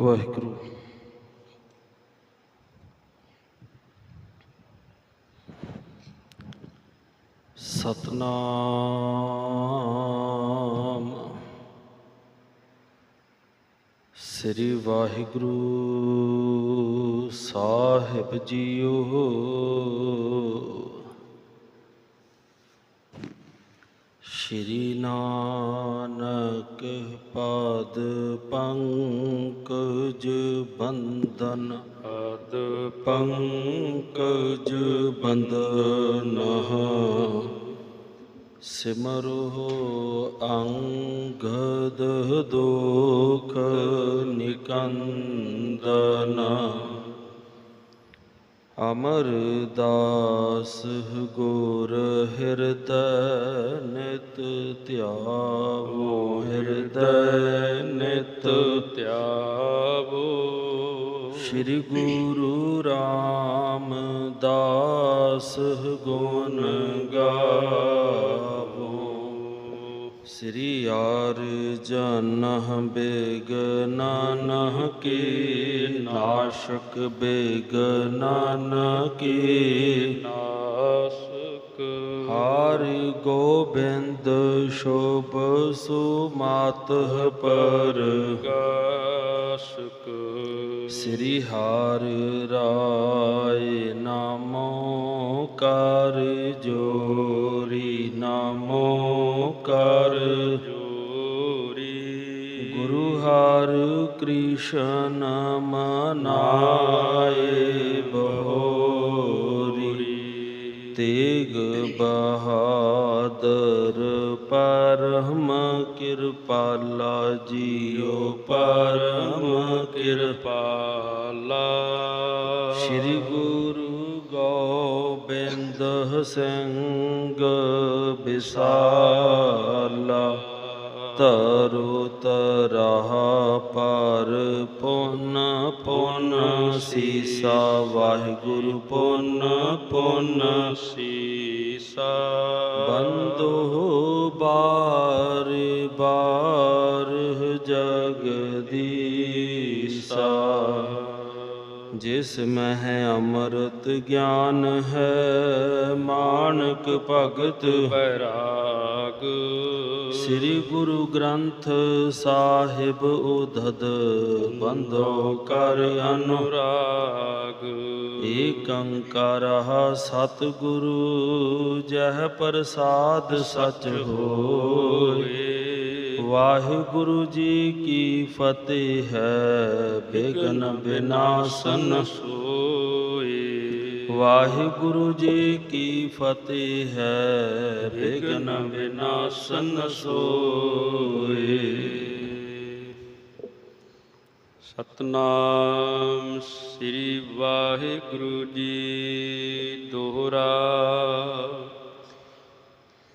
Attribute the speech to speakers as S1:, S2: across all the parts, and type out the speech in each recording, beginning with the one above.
S1: ਵਾਹਿਗੁਰੂ। ਸਤਨਾਮ। ਸ੍ਰੀ ਵਾਹਿਗੁਰੂ ਸਾਹਿਬ ਜੀਓ। ਸ਼੍ਰੀ ਨਾਨਕ ਪਦ ਪੰਕਜ ਬੰਦਨ
S2: ਆਦ
S1: ਪੰਕਜ ਬੰਦਨ ਸਿਮਰੋ ਅੰਗਦ ਦੁਖ ਨਿਕੰਦਨ। ਅਮਰਦਾਸ ਗੁਰ ਹਿਰਦੈ ਨਿਤ ਧਿਆਵੋ। ਹਿਰਦੈ ਨਿਤ
S2: ਧਿਆਵੋ।
S1: ਸ੍ਰੀ ਗੁਰੂ ਰਾਮਦਾਸ ਗੁਣ ਗਾਵੋ। ਸ੍ਰੀ ਅਰਜਨ ਬੇਗਨਾਨ ਕੀ ਨਾਸ਼ਕ ਬੇਗਨਾਨ ਕੀ
S2: ਨਾਸਕ।
S1: ਹਰਿ ਗੋਬਿੰਦ ਸ਼ੋਭ ਸੁਮਾਤ ਪਰ।
S2: ਗਾਸਕ
S1: ਸ੍ਰੀ ਹਰਿ ਰਾਏ ਨਾਮੋ ਕਰ ਨਾਮੋ ਕਰ।
S2: ਜੋਰੀ।
S1: ਗੁਰੂ ਹਰਿ ਕ੍ਰਿਸ਼ਨ ਮਨਾਏ ਬਹੋਰੀ। ਤੇਗ ਬਹਾਦਰ ਪਰਮ ਕਿਰਪਾਲਾ ਜੀਓ ਪਰਮ ਕਿਰਪਾਲਾ। ਸ੍ਰੀ ਗੁਰੂ ਗੋਬਿੰਦ ਸਿੰਘ ਵਿਸਾਲਾ ਤਰੁ ਤਰਾਹ ਪਰ ਪੁਨ ਪੁਨ ਸੀਸਾ, ਵਾਹਿਗੁਰੂ ਪੁਨ ਪੁਨ
S2: ਸੀਸਾ।
S1: ਬੰਦੋ ਬਾਰ ਬਾਰ ਜਗਦੀਸਾ ਜਿਸ ਮਹਿ ਅੰਮ੍ਰਿਤ ਗਿਆਨ ਹੈ, ਮਾਨਕ ਭਗਤ
S2: ਬੈਰਾਗ
S1: ਸ੍ਰੀ ਗੁਰੂ ਗ੍ਰੰਥ ਸਾਹਿਬ ਉਦਦ ਬੰਦੋ ਕਰ ਅਨੁਰਾਗ। ਏਕ ਸਤਿਗੁਰੂ, ਜਹ ਪ੍ਰਸਾਦ ਸਚ ਹੋਏ। ਵਾਹਿਗੁਰੂ ਜੀ ਕੀ ਫਤਿਹ ਹੈ, ਬਿਗਨ ਬਿਨਾਸਨ
S2: ਸੋਏ
S1: ਵਾਹਿਗੁਰੂ ਜੀ ਕੀ ਫਤਿਹ ਹੈ। ਬਿਗਨ ਬਿਨਾਸਨ ਸੋਏ।
S2: ਸਤਨਾਮ ਸ੍ਰੀ ਵਾਹਿਗੁਰੂ ਜੀ ਦੋਹਰਾ।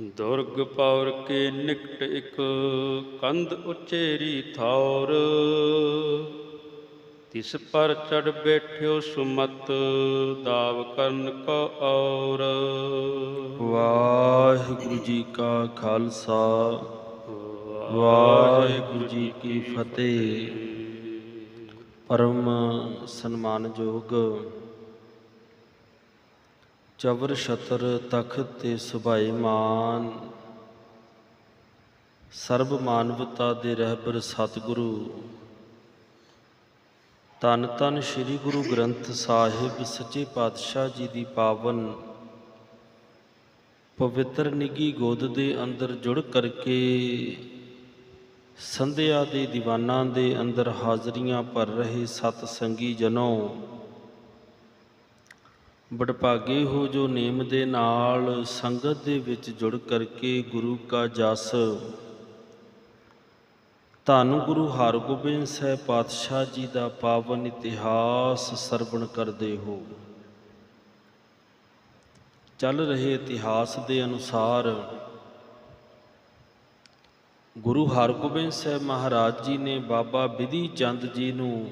S2: ਦੁਰਗ ਪੌਰ ਕੇ ਨਿਕਟ ਇਕ ਕੰਧ ਉਚੇਰੀ ਥੌਰ। ਤਿਸ ਪਰ ਚੜ ਬੈਠਿਓ ਸੁਮਤ, ਦਾਵ ਕਰਨ ਕੋ ਔਰ।
S1: ਵਾਹਿਗੁਰੂ ਜੀ ਕਾ ਖਾਲਸਾ, ਵਾਹਿਗੁਰੂ ਜੀ ਕੀ ਫਤਿਹ। ਪਰਮ ਸਨਮਾਨਯੋਗ ਚਵਰ ਛਤਰ ਤਖਤ ਤੇ ਸੁਭਾਈਮਾਨ ਸਰਬ ਮਾਨਵਤਾ ਦੇ ਰਹਿਬਰ ਸਤਿਗੁਰੂ। ਤਨ ਤਨ ਸ੍ਰੀ ਗੁਰੂ ਗ੍ਰੰਥ ਸਾਹਿਬ ਸੱਚੇ ਪਾਤਸ਼ਾਹ ਜੀ ਦੀ ਪਾਵਨ ਪਵਿੱਤਰ ਨਿੱਗੀ ਗੋਦ ਦੇ ਅੰਦਰ ਜੁੜ ਕਰਕੇ ਸੰਧਿਆ ਦੇ ਦੀਵਾਨਾਂ ਦੇ ਅੰਦਰ ਹਾਜ਼ਰੀਆਂ ਭਰ ਰਹੇ ਸਤ ਸੰਗੀ ਜਨੋ ਬੜਭਾਗੇ ਹੋ ਜੋ ਨੇਮ ਦੇ ਨਾਲ ਸੰਗਤ ਦੇ ਵਿੱਚ ਜੁੜ ਕਰਕੇ ਗੁਰੂ ਕਾ ਜਸ ਧੰਨ ਗੁਰੂ ਹਰਗੋਬਿੰਦ ਸਾਹਿਬ ਪਾਤਸ਼ਾਹ ਜੀ ਦਾ ਪਾਵਨ ਇਤਿਹਾਸ ਸਰਵਣ ਕਰਦੇ ਹੋ। ਚੱਲ ਰਹੇ ਇਤਿਹਾਸ ਦੇ ਅਨੁਸਾਰ ਗੁਰੂ ਹਰਗੋਬਿੰਦ ਸਾਹਿਬ ਮਹਾਰਾਜ ਜੀ ਨੇ ਬਾਬਾ ਵਿਧੀ ਚੰਦ ਜੀ ਨੂੰ